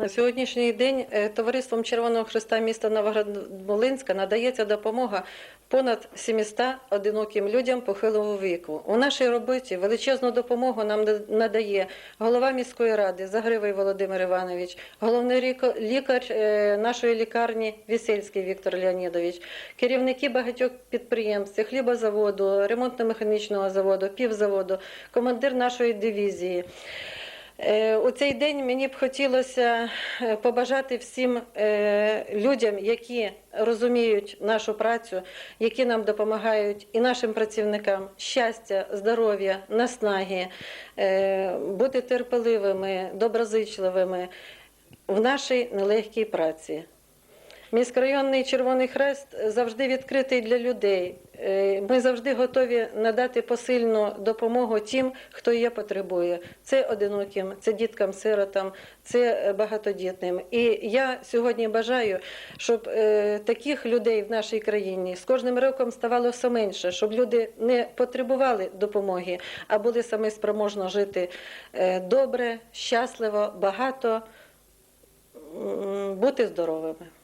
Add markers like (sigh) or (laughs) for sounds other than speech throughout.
На сьогоднішній день е, товариством Червоного Христа міста Новоград-Волинська надається допомога понад 700 одиноким людям похилого віку. У нашій роботі величезну допомогу нам надає голова міської ради Загривий Володимир Іванович, головний лікар е, нашої лікарні Вісельський Віктор Леонідович, керівники багатьох підприємств, хлібозаводу, ремонтно-механічного заводу, півзаводу, командир нашої дивізії. Е, У цей день мені б хотілося е, побажати всім е, людям, які розуміють нашу працю, які нам допомагають, і нашим працівникам щастя, здоров'я, наснаги, бути терпеливими, доброзичливими в нашій нелегкій праці. Міськрайонний Червоний Хрест завжди відкритий для людей. Е, Ми завжди готові надати посильну допомогу тим, хто її потребує. Це одиноким, це діткам-сиротам, це е, багатодітним. І я сьогодні бажаю, щоб е, таких людей в нашій країні з кожним роком ставало все менше, щоб люди не потребували допомоги, а були самі спроможно жити добре, щасливо, багато, бути здоровими.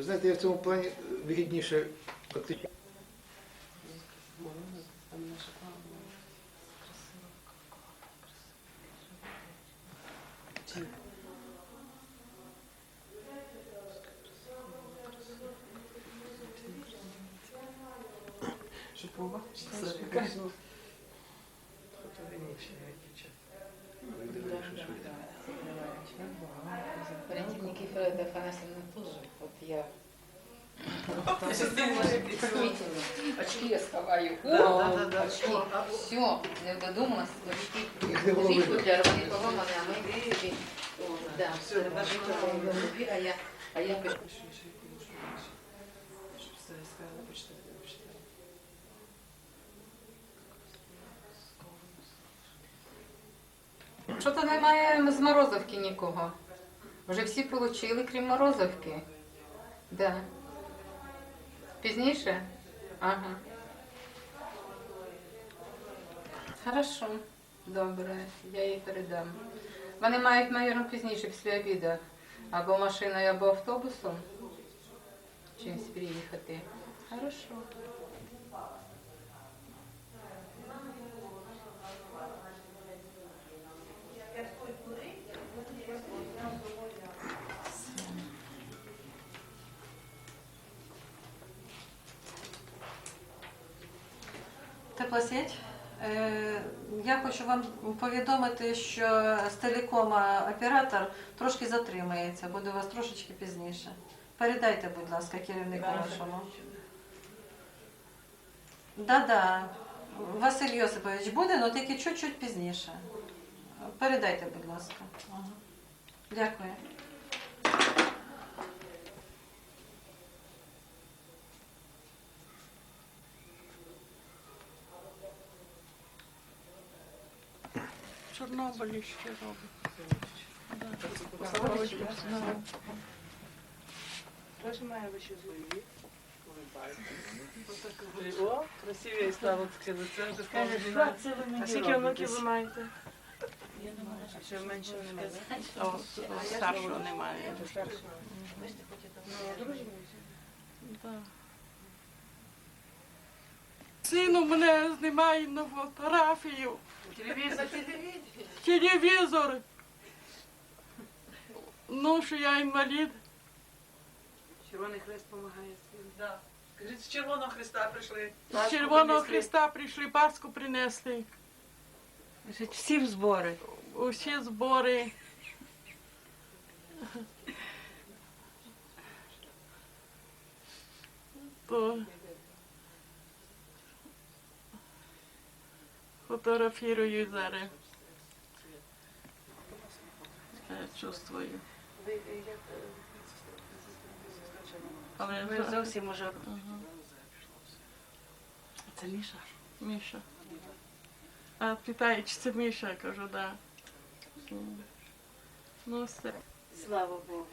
Ви знаєте, я в цьому плані е, вигідніше фактично. Валентина Никифоровна Афанасьевна тоже. Вот я очки я сховаю. Очки. Все, я додумалась, очки. Їх не а ми собі. Да, а я, а я Що то немає з Морозовки нікого. Вже всі отримали, крім Морозовки. Да. Пізніше? Ага. Хорошо, добре, я їй передам. Вони мають, мабуть, пізніше після обіду. Або машиною, або автобусом. Чимось приїхати. Хорошо. Теплосеть. Е, Я хочу вам повідомити, що з телекома оператор трошки затримається, буде у вас трошечки пізніше. Передайте, будь ласка, керівнику вашому. Да-да. Василь Йосипович буде, але тільки чуть-чуть пізніше. Передайте, будь ласка. Дякую. Чорнобилі ще робить. О, красивее стало таке лице. вже стало Каже, жіноче. що це ви мені А скільки онуків ви маєте? Ще менше немає. О, о, старшого немає. Да. Син у мене знімає на фотографію. Телевізор. Телевізор. Ну, що я інвалід. Червоний хрест допомагає. Да. Скажіть, з Червоного Христа прийшли. З Червоного Христа прийшли, Пасху принесли. Всі в збори. Усі збори. То фотографірую зараз. Я чувствую. Але Ви зовсім уже. Ага. Це Міша. Міша. А питає, чи це Міша, я кажу, да. Ну, все. Слава Богу.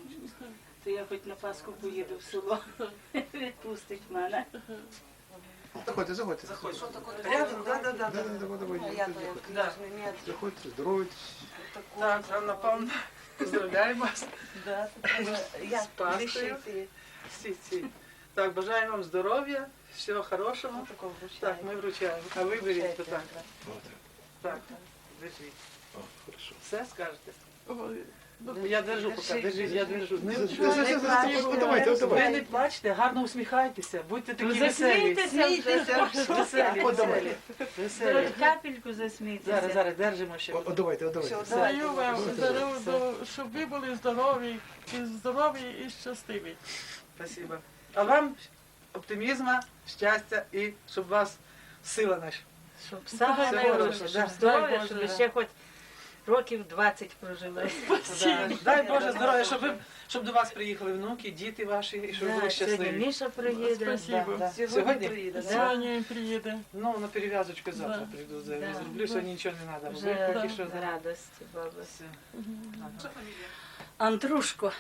То я хоч на Пасху поїду в село. (laughs) Відпустить мене. Заходьте, заходьте. Рядом, да, да, да. Да, да, давай, давай, заходьте. Да. Заходьте, здоровайтесь. Так, Анна Павловна, поздравляємо вас Я з Пасхою. Всі ці. Так, бажаю вам здоров'я, всього хорошого. Так, ми вручаємо. А ви беріть так. Так, держіть. Хорошо. Все скажете? Ой, Я держу поки, держіть, я держу. Не, Давайте, ви давайте. не плачте, гарно усміхайтеся, будьте такі Ну, веселі. засмійтеся вже. Веселі, веселі. Веселі. Капельку засмійтеся. Зараз, зараз, держимо ще. О, давайте, о, давайте. Даю вам до- щоб ви були здорові, і здорові і щасливі. Спасибо. А вам оптимізму, щастя і щоб у вас сила наша. Щоб саме Все найголовніше, хороше, щоб да. здоров'я, щоб ви ще хоч років 20 прожили. (laughs) Да. Дай Боже здоров'я, щоб, ви, щоб до вас приїхали внуки, діти ваші, і щоб ви Да, були Сьогодні щасливі. Міша приїде. Спасибо. Да. Сьогодні? приїде. да? Сьогодні приїде. Ну, на перев'язочку завтра Да. прийду. Да. Да. Зроблю, сьогодні нічого не треба. Вже Поки що радості, баба. Все. Андрушко.